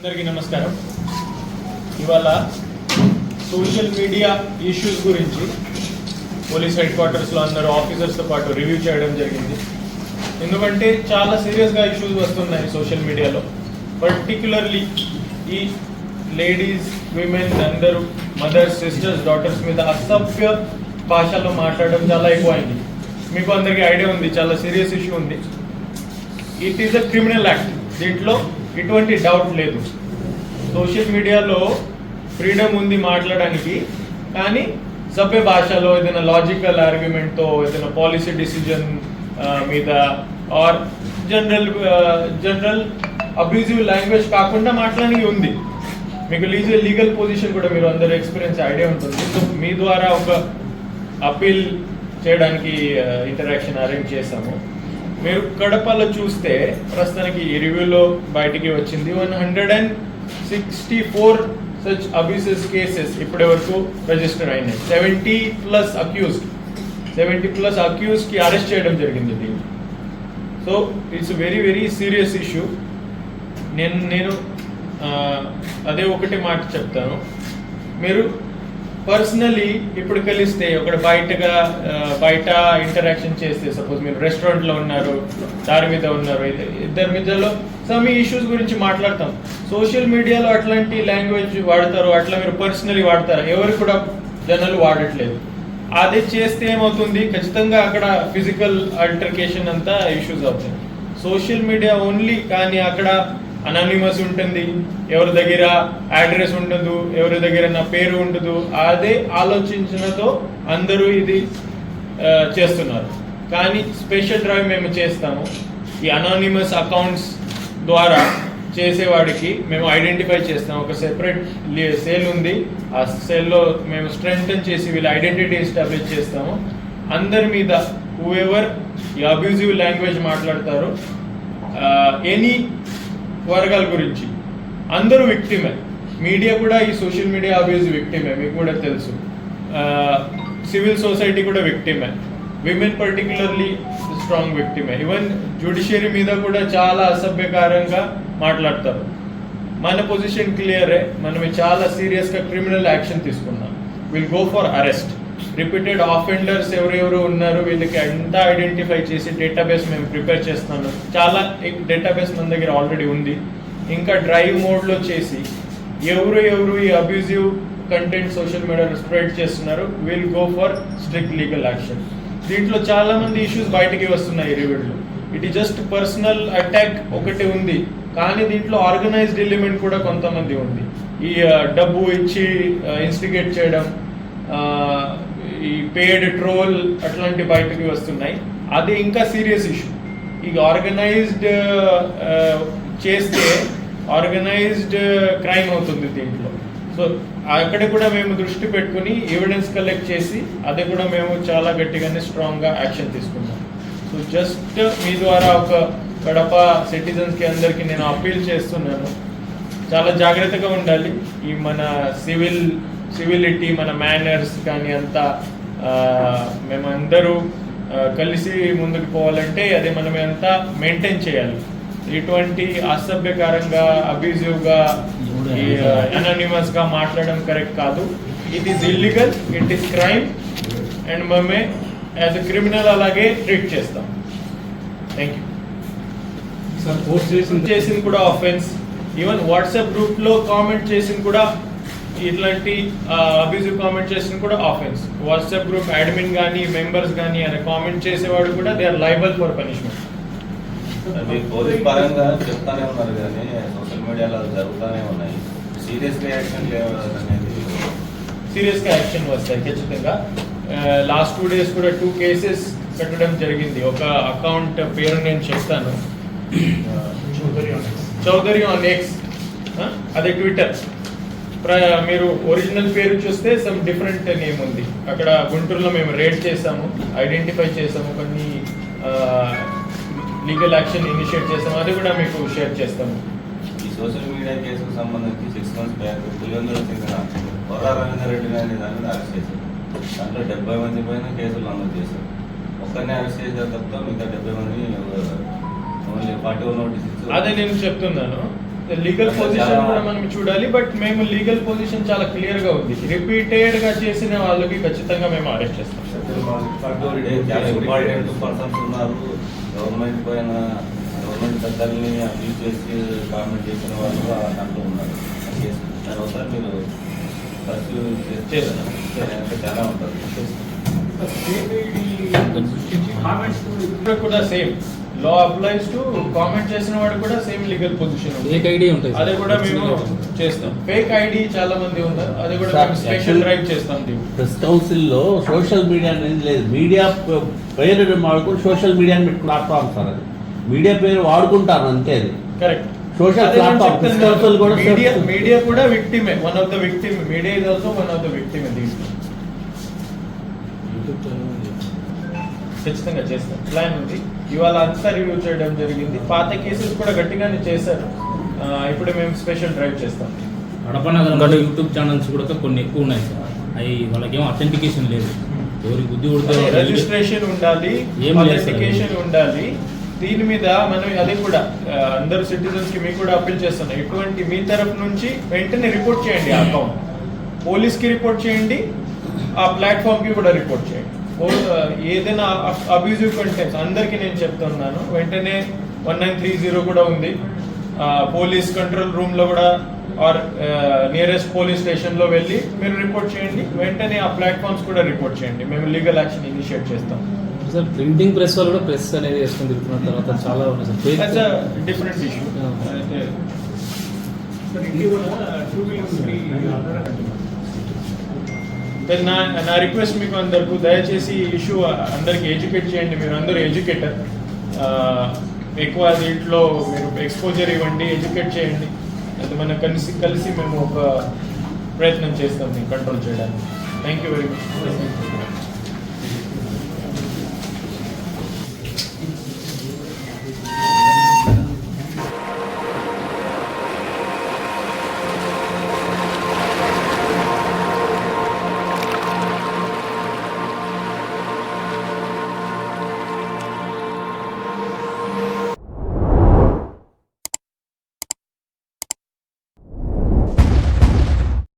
అందరికీ నమస్కారం. ఇవాళ సోషల్ మీడియా ఇష్యూస్ గురించి పోలీస్ హెడ్ క్వార్టర్స్లో అందరూ ఆఫీసర్స్తో పాటు రివ్యూ చేయడం జరిగింది. ఎందుకంటే చాలా సీరియస్గా ఇష్యూస్ వస్తున్నాయి సోషల్ మీడియాలో. పర్టిక్యులర్లీ ఈ లేడీస్ విమెన్ అందరూ మదర్స్ సిస్టర్స్ డాటర్స్ మీద అసభ్య భాషలో మాట్లాడడం చాలా ఎక్కువైంది. మీకు అందరికీ ఐడియా ఉంది చాలా సీరియస్ ఇష్యూ ఉంది. It is a criminal act దీంట్లో ఎటువంటి డౌట్ లేదు. సోషల్ మీడియాలో ఫ్రీడమ్ ఉంది మాట్లాడడానికి కానీ సభ్య భాషలో ఏదైనా లాజికల్ ఆర్గ్యుమెంట్తో ఏదైనా పాలసీ డిసిజన్ మీద or general general abusive language కాకుండా మాట్లాడానికి ఉంది. మీకు లీగల్ లీగల్ పొజిషన్ కూడా మీరు అందరూ ఎక్స్పీరియన్స్ ఐడియా ఉంటుంది. సో మీ ద్వారా ఒక అప్పీల్ చేయడానికి ఇంటరాక్షన్ అరేంజ్ చేశాము. మీరు కడపలో చూస్తే ప్రస్తుతానికి ఈ రివ్యూలో బయటికి వచ్చింది. One hundred and sixty four such abuses cases ఇప్పటి వరకు రిజిస్టర్ అయినాయి. Seventy plus accused seventy plus అక్యూస్కి arrest చేయడం జరిగింది దీన్ని. So it's very very serious issue నేను నేను అదే ఒకటి మాట చెప్తాను. మీరు పర్సనలీ ఇప్పుడు కలిస్తే ఒకటి బయటగా బయట ఇంటరాక్షన్ చేస్తే సపోజ్ మీరు రెస్టారెంట్లో ఉన్నారు దారి మీద ఉన్నారు ఇద్దరి మధ్యలో సమ్ ఇష్యూస్ గురించి మాట్లాడతాం. సోషల్ మీడియాలో అట్లాంటి లాంగ్వేజ్ వాడతారు అట్లా మీరు పర్సనలీ వాడతారు? ఎవరు కూడా జనాలు వాడట్లేదు. అది చేస్తే ఏమవుతుంది? ఖచ్చితంగా అక్కడ ఫిజికల్ అల్టర్కేషన్ అంతా ఇష్యూస్ అవుతాయి. సోషల్ మీడియా ఓన్లీ కానీ అక్కడ అనానిమస్ ఉంటుంది ఎవరి దగ్గర అడ్రస్ ఉండదు ఎవరి దగ్గర నా పేరు ఉండదు అదే ఆలోచించినతో అందరూ ఇది చేస్తున్నారు. కానీ స్పెషల్ డ్రైవ్ మేము చేస్తాము. ఈ అనానిమస్ అకౌంట్స్ ద్వారా చేసేవాడికి మేము ఐడెంటిఫై చేస్తాం. ఒక సెపరేట్ సేల్ ఉంది. ఆ సెల్లో మేము స్ట్రెంగ్తన్ చేసి వీళ్ళ ఐడెంటిటీ ఎస్టాబ్లిష్ చేస్తాము. అందరి మీద హూఎవర్ ఈ అబ్యూజివ్ లాంగ్వేజ్ మాట్లాడతారు ఎనీ వర్గాల గురించి. అందరూ విక్టిమే మీడియా కూడా ఈ సోషల్ మీడియా అబ్యూజ్ విక్టిమే మీకు కూడా తెలుసు. సివిల్ సొసైటీ కూడా విక్టిమే విమెన్ పర్టికులర్లీ స్ట్రాంగ్ విక్టిమే ఈవెన్ జ్యుడిషియరీ మీద కూడా చాలా అసభ్యకరంగా మాట్లాడతారు. మన పొజిషన్ క్లియరే. మనం చాలా సీరియస్గా క్రిమినల్ యాక్షన్ తీసుకున్నాం. Will go for arrest. Repeated offenders ఎవరెవరు ఉన్నారు వీళ్ళకి అంతా ఐడెంటిఫై చేసి డేటాబేస్ మేము ప్రిపేర్ చేస్తున్నాను. చాలా డేటాబేస్ మన దగ్గర ఆల్రెడీ ఉంది. ఇంకా డ్రైవ్ మోడ్లో చేసి ఎవరు ఎవరు ఈ అబ్యూజివ్ కంటెంట్ సోషల్ మీడియాలో స్ప్రెడ్ చేస్తున్నారు will go for strict legal action దీంట్లో చాలా మంది ఇష్యూస్ బయటికి వస్తున్నాయి రివ్యూలో it is just personal attack ఒకటి ఉంది. కానీ దీంట్లో ఆర్గనైజ్డ్ ఎలిమెంట్ కూడా కొంతమంది ఉంది. ఈ డబ్బు ఇచ్చి ఇన్స్టిగేట్ చేయడం ఈ పేడ్ ట్రోల్ అట్లాంటి బయటకి వస్తున్నాయి. అది ఇంకా సీరియస్ ఇష్యూ ఈ ఆర్గనైజ్డ్ uh, చేస్తే ఆర్గనైజ్డ్ క్రైమ్ uh, అవుతుంది దీంట్లో. సో అక్కడ కూడా మేము దృష్టి పెట్టుకుని ఎవిడెన్స్ కలెక్ట్ చేసి అది కూడా మేము చాలా గట్టిగానే స్ట్రాంగ్గా యాక్షన్ తీసుకున్నాం. సో జస్ట్ మీ ద్వారా ఒక కడప సిటిజన్స్కి అందరికీ నేను అప్పీల్ చేస్తున్నాను. చాలా జాగ్రత్తగా ఉండాలి. ఈ మన సివిల్ సివిలిటీ మన మేనర్స్ కానీ అంతా మేమందరూ కలిసి ముందుకు పోవాలంటే అది మనం అంతా మెయింటైన్ చేయాలి. ఇటువంటి అసభ్యకరంగా అబ్యూజివ్గా ఈ అనోనిమస్గా మాట్లాడడం కరెక్ట్ కాదు. It is illegal it is crime and మేమే యాజ్ అ క్రిమినల్ అలాగే ట్రీట్ చేస్తాం. థ్యాంక్ యూ సార్ పోస్ట్ చేసింది. చేసింది కూడా ఆఫెన్స్ ఈవెన్ వాట్సాప్ గ్రూప్లో కామెంట్ చేసింది కూడా ఇట్లాంటి అబ్యూజివ్ కామెంట్ చేసింది కూడా ఆఫెన్స్ వాట్సాప్ గ్రూప్ అడ్మిన్ కానీ మెంబర్స్ కానీ అనే కామెంట్ చేసేవాడు కూడా they are liable for punishment అది పోలీస్ పరంగా చెప్తానే ఉన్నారు కానీ సోషల్ మీడియాలో జరుగుతూనే ఉన్నాయి. సీరియస్గా యాక్షన్ అనేది సీరియస్గా యాక్షన్ వస్తాయి ఖచ్చితంగా. లాస్ట్ టూ డేస్ కూడా టూ కేసెస్ పెట్టడం జరిగింది. ఒక అకౌంట్ పేరు నేను చెప్తాను. చౌదరి ఆన్ ఎక్స్ అదే ట్విట్టర్ మీరు ఒరిజినల్ పేరు చూస్తే సమ్ డిఫరెంట్ నేమ్ ఉంది. అక్కడ గుంటూరులో మేము రేడ్ చేసాము ఐడెంటిఫై చేసాము కొన్ని లీగల్ యాక్షన్ ఇనిషియేట్ చేసాము అది కూడా మీకు షేర్ చేస్తాము. ఈ సోషల్ మీడియా కేసుకు సంబంధించి సిక్స్ మంత్స్ బ్యాక్ పులివెందులకు చెందిన కొర్రా రవీందర్ రెడ్డి అనే దాన్ని అరెస్ట్ చేశారు. దాంట్లో డెబ్బై మంది పైన కేసులు నమోదు చేశారు. ఒక్కరిని అరెస్ట్ చేశారు తప్ప మిగతా డెబ్బై మంది ఓన్లీ ఫార్టీ వన్ నోటీస్ అదే నేను చెప్తున్నాను. లీగల్ పొజిషన్ కూడా మనం చూడాలి బట్ మేము లీగల్ పొజిషన్ చాలా క్లియర్గా ఉంది. రిపీటెడ్గా చేసిన వాళ్ళకి ఖచ్చితంగా మేము అరెస్ట్ చేస్తాం. గవర్నమెంట్ పైన గవర్నమెంట్ పెద్దల్ని అబ్యూజ్ చేసి కామెంట్ చేసిన వాళ్ళు దాంట్లో ఉన్నారు తర్వాత మీరు చాలా ఉంటుంది ఇప్పుడు కూడా same law applies to comment చేసిన వాడు కూడా same legal position fake ID sir. అది కూడా మేము చేస్తాం. ఫేక్ ఐడి చాలా మంది ఉన్నారు అది కూడా మేము స్పెషల్ డ్రైవ్ చేస్తాం ప్రెస్ కౌన్సిల్లో సోషల్ మీడియా అనేది లేదు. మీడియా పేరు వాడుకుని సోషల్ మీడియాని పెట్టి ప్లాట్ఫామ్ సార్ అది. మీడియా పేరు వాడుకుంటారు అంతే అది. కరెక్ట్ Social platform, Christians కూడా మీడియా మీడియా కూడా విక్టిమే one of the victim media is also one of the victim దీంట్లో. ఖచ్చితంగా చేస్తాం. ప్లాన్ ఉంది. ఇవాళ అంతా రివ్యూ చేయడం జరిగింది. పాత కేసెస్ కూడా గట్టిగానే చేశారు. ఇప్పుడు మేము స్పెషల్ డ్రైవ్ చేస్తాం. కడప నగరంలో యూట్యూబ్ ఛానల్స్ కూడా కొన్ని ఎక్కువ ఉన్నాయి సార్. అవి వాళ్ళకేం అథెంటికేషన్ లేదు. ఎవరికి బుద్ధి కొడితే వాళ్ళు రిజిస్ట్రేషన్ ఉండాలి. అథెంటికేషన్ ఉండాలి. దీని మీద మనం అది కూడా అందరు సిటిజన్స్కి మీకు కూడా అప్పీల్ చేస్తున్నాం. ఎటువంటి మీ తరఫు నుంచి వెంటనే రిపోర్ట్ చేయండి ఆ అకౌంట్ పోలీస్కి రిపోర్ట్ చేయండి ఆ ప్లాట్ఫామ్కి కూడా రిపోర్ట్ చేయండి. ఏదైనా అబ్యూజివ్ కంటెంట్స్ అందరికీ నేను చెప్తున్నాను. వెంటనే వన్ నైన్ త్రీ జీరో కూడా ఉంది. ఆ, పోలీస్ కంట్రోల్ రూమ్లో కూడా ఆర్ నియరెస్ట్ పోలీస్ స్టేషన్లో వెళ్ళి మీరు రిపోర్ట్ చేయండి. వెంటనే ఆ ప్లాట్ఫామ్స్ కూడా రిపోర్ట్ చేయండి. మేము లీగల్ యాక్షన్ ఇనిషియేట్ చేస్తాం. సార్ ప్రింటింగ్ ప్రెస్ వాళ్ళు కూడా ప్రెస్ అనేది వేసుకొని తిరుగుతున్న తర్వాత చాలా ఉన్నాయి సార్. డిఫరెంట్ ఇష్యూ దెన్ నా నా రిక్వెస్ట్ మీకు అందరికి దయచేసి ఇష్యూ అందరికి ఎడ్యుకేట్ చేయండి. మీరు అందరూ ఎడ్యుకేటర్ ఎక్కువ దీంట్లో మీరు ఎక్స్పోజర్ ఇవ్వండి ఎడ్యుకేట్ చేయండి. అది మనం కలిసి కలిసి మేము ఒక ప్రయత్నం చేస్తాం దీన్ని కంట్రోల్ చేయడానికి. Thank you very much